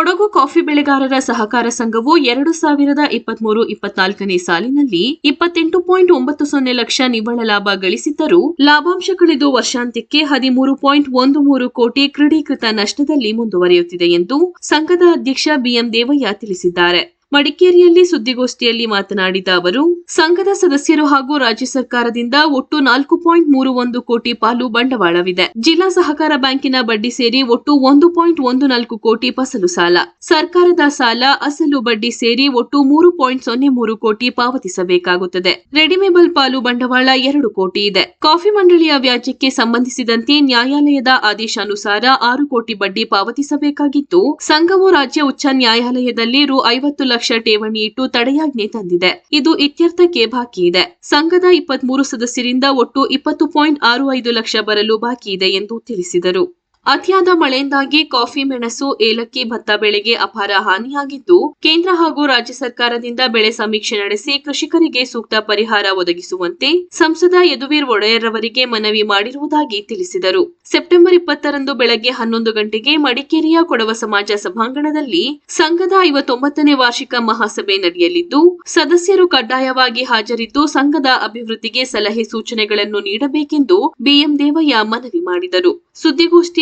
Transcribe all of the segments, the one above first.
Kodagu coffee ಬೆಳೆಗಾರರ ಸಹಕಾರ ಸಂಘವು ಎರಡು ಸಾವಿರದ ಇಪ್ಪತ್ಮೂರು ಇಪ್ಪತ್ನಾಲ್ಕನೇ ಸಾಲಿನಲ್ಲಿ ಇಪ್ಪತ್ತೆಂಟು ಪಾಯಿಂಟ್ ಒಂಬತ್ತು ಸೊನ್ನೆ ಲಕ್ಷ ನಿವ್ವಳ ಲಾಭ ಗಳಿಸಿದ್ದರೂ ಲಾಭಾಂಶ ಕಳೆದು ವರ್ಷಾಂತ್ಯಕ್ಕೆ ಹದಿಮೂರು ಪಾಯಿಂಟ್ ಒಂದು ಮೂರು ಕೋಟಿ ಕ್ರೀಡೀಕೃತ ನಷ್ಟದಲ್ಲಿ ಮುಂದುವರಿಯುತ್ತಿದೆ ಎಂದು ಸಂಘದ ಅಧ್ಯಕ್ಷ ಬಿಎಂ ದೇವಯ್ಯ ತಿಳಿಸಿದ್ದಾರೆ. ಮಡಿಕೇರಿಯಲ್ಲಿ ಸುದ್ದಿಗೋಷ್ಠಿಯಲ್ಲಿ ಮಾತನಾಡಿದ ಅವರು, ಸಂಘದ ಸದಸ್ಯರು ಹಾಗೂ ರಾಜ್ಯ ಸರ್ಕಾರದಿಂದ ಒಟ್ಟು ನಾಲ್ಕು ಪಾಯಿಂಟ್ ಮೂರು ಒಂದು ಕೋಟಿ ಪಾಲು ಬಂಡವಾಳವಿದೆ. ಜಿಲ್ಲಾ ಸಹಕಾರ ಬ್ಯಾಂಕಿನ ಬಡ್ಡಿ ಸೇರಿ ಒಟ್ಟು ಒಂದು ಪಾಯಿಂಟ್ ಒಂದು ನಾಲ್ಕು ಕೋಟಿ ಫಸಲು ಸಾಲ. ಸರ್ಕಾರದ ಸಾಲ, ಅಸಲು ಬಡ್ಡಿ ಸೇರಿ ಒಟ್ಟು ಮೂರು ಪಾಯಿಂಟ್ ಸೊನ್ನೆ ಮೂರು ಕೋಟಿ ಪಾವತಿಸಬೇಕಾಗುತ್ತದೆ. ರೆಡಿಮೇಬಲ್ ಪಾಲು ಬಂಡವಾಳ ಎರಡು ಕೋಟಿ ಇದೆ. ಕಾಫಿ ಮಂಡಳಿಯ ವ್ಯಾಜ್ಯಕ್ಕೆ ಸಂಬಂಧಿಸಿದಂತೆ ನ್ಯಾಯಾಲಯದ ಆದೇಶಾನುಸಾರ ಆರು ಕೋಟಿ ಬಡ್ಡಿ ಪಾವತಿಸಬೇಕಾಗಿದ್ದು ಸಂಘವು ರಾಜ್ಯ ಉಚ್ಚ ನ್ಯಾಯಾಲಯದಲ್ಲಿ ರು ಐವತ್ತು ಲಕ್ಷ ಠೇವಣಿ ಇಟ್ಟು ತಡೆಯಾಜ್ಞೆ ತಂದಿದೆ. ಇದು ಇತ್ಯರ್ಥಕ್ಕೆ ಬಾಕಿ ಇದೆ. ಸಂಘದ ಇಪ್ಪತ್ಮೂರು ಸದಸ್ಯರಿಂದ ಒಟ್ಟು ಇಪ್ಪತ್ತು ಪಾಯಿಂಟ್ ಆರು ಐದು ಲಕ್ಷ ಬರಲು ಬಾಕಿ ಇದೆ ಎಂದು ತಿಳಿಸಿದರು. ಅತಿಯಾದ ಮಳೆಯಿಂದಾಗಿ ಕಾಫಿ ಮೆಣಸು ಏಲಕ್ಕಿ ಭತ್ತ ಬೆಳೆಗೆ ಅಪಾರ ಹಾನಿಯಾಗಿದ್ದು, ಕೇಂದ್ರ ಹಾಗೂ ರಾಜ್ಯ ಸರ್ಕಾರದಿಂದ ಬೆಳೆ ಸಮೀಕ್ಷೆ ನಡೆಸಿ ಕೃಷಿಕರಿಗೆ ಸೂಕ್ತ ಪರಿಹಾರ ಒದಗಿಸುವಂತೆ ಸಂಸದ ಯದುವೀರ್ ಒಡೆಯರ್ ಅವರಿಗೆ ಮನವಿ ಮಾಡಿರುವುದಾಗಿ ತಿಳಿಸಿದರು. ಸೆಪ್ಟೆಂಬರ್ ಇಪ್ಪತ್ತರಂದು ಬೆಳಗ್ಗೆ ಹನ್ನೊಂದು ಗಂಟೆಗೆ ಮಡಿಕೇರಿಯ ಕೊಡವ ಸಮಾಜ ಸಭಾಂಗಣದಲ್ಲಿ ಸಂಘದ ಐವತ್ತೊಂಬತ್ತನೇ ವಾರ್ಷಿಕ ಮಹಾಸಭೆ ನಡೆಯಲಿದ್ದು, ಸದಸ್ಯರು ಕಡ್ಡಾಯವಾಗಿ ಹಾಜರಿದ್ದು ಸಂಘದ ಅಭಿವೃದ್ಧಿಗೆ ಸಲಹೆ ಸೂಚನೆಗಳನ್ನು ನೀಡಬೇಕೆಂದು ಬಿಎಂ ದೇವಯ್ಯ ಮನವಿ ಮಾಡಿದರು.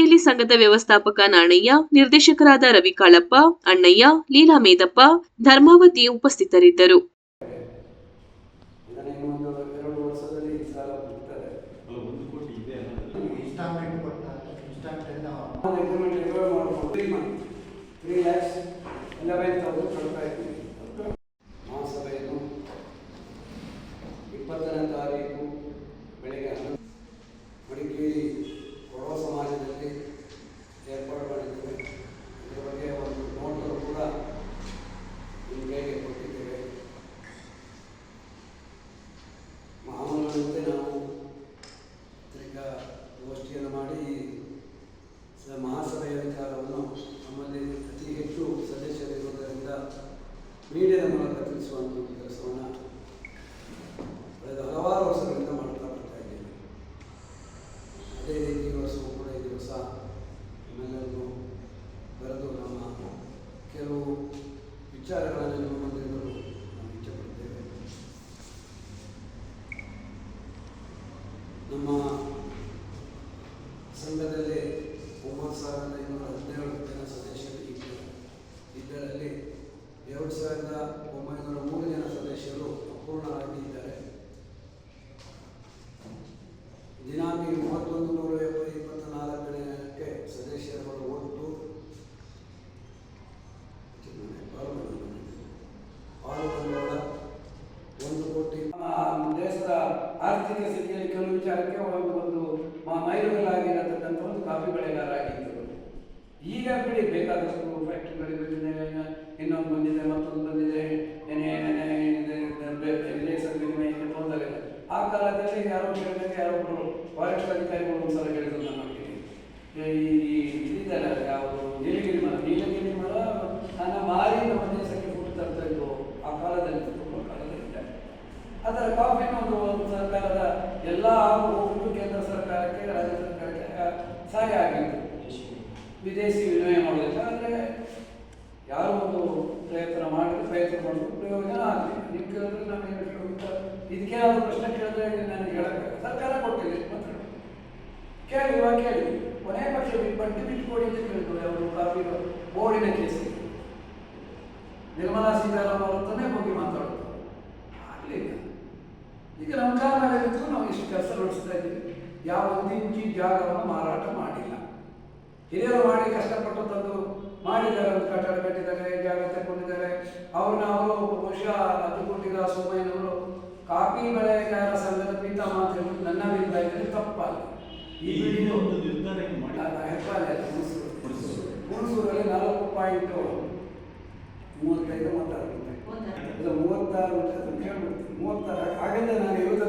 ಸುದ್ದಿಗೋಷ್ಠಿಯಲ್ಲಿ ಸಂಘದ ವ್ಯವಸ್ಥಾಪಕ ನಾಣಯ್ಯ ನಿರ್ದೇಶಕರಾದ ರವಿ ಕಾಳಪ್ಪ ಅಣ್ಣಯ್ಯ ಲೀಲಾ ಮೇದಪ್ಪ ಧರ್ಮಾವತಿ ಉಪಸ್ಥಿತರಿದ್ದರು. ಮೀಡಿಯಾದ ಮೂಲಕ ತಿಳಿಸುವಂಥ ಕೆಲಸವನ್ನು ಕಳೆದ ಹಲವಾರು ವರ್ಷಗಳಿಂದ ಮಾಡ್ತಾ ಬರ್ತಾ ಅದೇ ರೀತಿ ಈ ವರ್ಷವೂ ಕೂಡ ಈ ದಿವಸ ನಮ್ಮೆಲ್ಲರಿಗೂ ಬರೆದು ನಮ್ಮ ಕೆಲವು ವಿಚಾರಗಳನ್ನು ನಿಮ್ಮ ಮುಂದೆ ನಾವು ಇಚ್ಛೆಪಡುತ್ತೇವೆ ನಮ್ಮ ಸಂಘದಲ್ಲಿ ಒಂಬತ್ತು ಸಾವಿರದ ಐನೂರ ವಿಚಾರಕ್ಕೆ ಒಂದು ಒಂದು ಮ- ಮೈಲುಗಲ್ಲಾಗಿರತಕ್ಕಂಥ ಒಂದು ಕಾಫಿ ಬೆಳೆಗಾರರಾಗಿದ್ದರು ಈಗ ಬಿಡಿ ಬೇಕಾದಷ್ಟು ಫ್ಯಾಕ್ಟ್ರಿಗಳಿಗೆ ಬಂದಿದೆ, ಇನ್ನೊಂದು ಬಂದಿದೆ, ಮತ್ತೊಂದು ಬಂದಿದೆ ಆ ಕಾಲದಲ್ಲಿ ಯಾರೋ ಯಾರೊಬ್ಬರು ಫಾರೆಸ್ಟ್ ಅಧಿಕಾರಿಗಳು ಒಂದ್ಸಲ ಹೇಳಿದ್ರು ನಮಗೆ ಈ ಈ ಇದಿದೆಯಲ್ಲ ಯಾವುದು ನೀಲಗಿರಿ ಮರ ನೀಲಗಿರಿ ಮರ ನನ್ನ ಮಾರಿ ನಮ್ಮ ದೇಶಕ್ಕೆ ಫುಡ್ ತರ್ತಾ ಇದ್ರು ಆ ಕಾಲದಲ್ಲಿ ತುಂಬ ಕಾಲದಲ್ಲಿ ಅದರ ಕಾಫಿನ ಒಂದು ಸರ್ಕಾರದ ಎಲ್ಲ ಒಂದು ಕೇಂದ್ರ ಸರ್ಕಾರಕ್ಕೆ, ರಾಜ್ಯ ಸರ್ಕಾರಕ್ಕೆ ಸಹಾಯ ಆಗಿತ್ತು. ವಿದೇಶಿ ವಿನಿಮಯ ಮಾಡೋದಿಲ್ಲ ಅಂದರೆ ಯಾರು ಒಂದು ಪ್ರಯತ್ನ ಮಾಡಿದ್ರೆ, ಪ್ರಯತ್ನ ಮಾಡಿದ್ರು, ಪ್ರಯೋಜನ ಆಗಲಿ ನೀವು ಕೇಳಿದ್ರೆ ನಾನು ಏನು ಇದಕ್ಕೆ ಇದಕ್ಕೇನಾದರೂ ಪ್ರಶ್ನೆ ಕೇಳಿದ್ರೆ ನನಗೆ ಹೇಳಬೇಕು ಸರ್ಕಾರ ಕೊಟ್ಟಿದೆ, ಮಾತ್ರ. ಕೇಳಿ ಇವಾಗ ಕೇಳಿ ಕೊನೆ ಪಕ್ಷ ಬಡ್ಡಿ ಬಿಟ್ಟು ಕೊಡಿ ಅಂತ ಕೇಳಿದ್ರು ಅವರು ಕಾಫಿ ಬೋರ್ಡಿನ ಕೇಸಿಗೆ. ನಿರ್ಮಲಾ ಸೀತಾರಾಮನ್ ಅವರ ಹತ್ರನೇ ಹೋಗಿ ಮಾತಾಡೋದು ಈಗ ನಮ್ಮ ಕಾರಣವಾಗಿದ್ದು ನಾವು ಇಷ್ಟು ಕೆಲಸ ನಡೆಸ್ತಾ ಇದ್ದೀವಿ. ಯಾವ ಒಂದು ಇಂಚಿ ಜಾಗವನ್ನು ಮಾರಾಟ ಮಾಡಿಲ್ಲ. ಹಿರಿಯರು ಮಾಡಿ ಕಷ್ಟಪಟ್ಟು ತಂದು ಮಾಡಿದ್ದಾರೆ ಒಂದು ಕಟ್ಟಡ ಕಟ್ಟಿದ್ದಾರೆ ಜಾಗ ತಗೊಂಡಿದ್ದಾರೆ ಅವ್ರನ್ನ ಅವರು ಬಹುಶಃ ಹತ್ತು ಕೊಟ್ಟಿದ್ದ ಸೋಮಯ್ಯನವರು ಕಾಫಿ ಬೆಳೆಗಾರ ಸಂಘದ ಪೀತ ಅಂತ ಹೇಳ್ಬಿಟ್ಟು ನನ್ನ ಅಭಿಪ್ರಾಯದಲ್ಲಿ ತಪ್ಪಲ್ಲ ಈ ಒಂದು ನಿರ್ಧಾರಕ್ಕೆ ಮಾಡಿ. ಹುಣಸೂರಲ್ಲಿ ನಾಲ್ಕು ಪಾಯಿಂಟ್ ಮೂವತ್ತೈದು ರೂಪಾಯಿ ಇಲ್ಲ ಮೂವತ್ತಾರು ಅಂತ ಮೂವತ್ತಾರು. ಹಾಗಾದ್ರೆ ನಾನು ಇರೋದು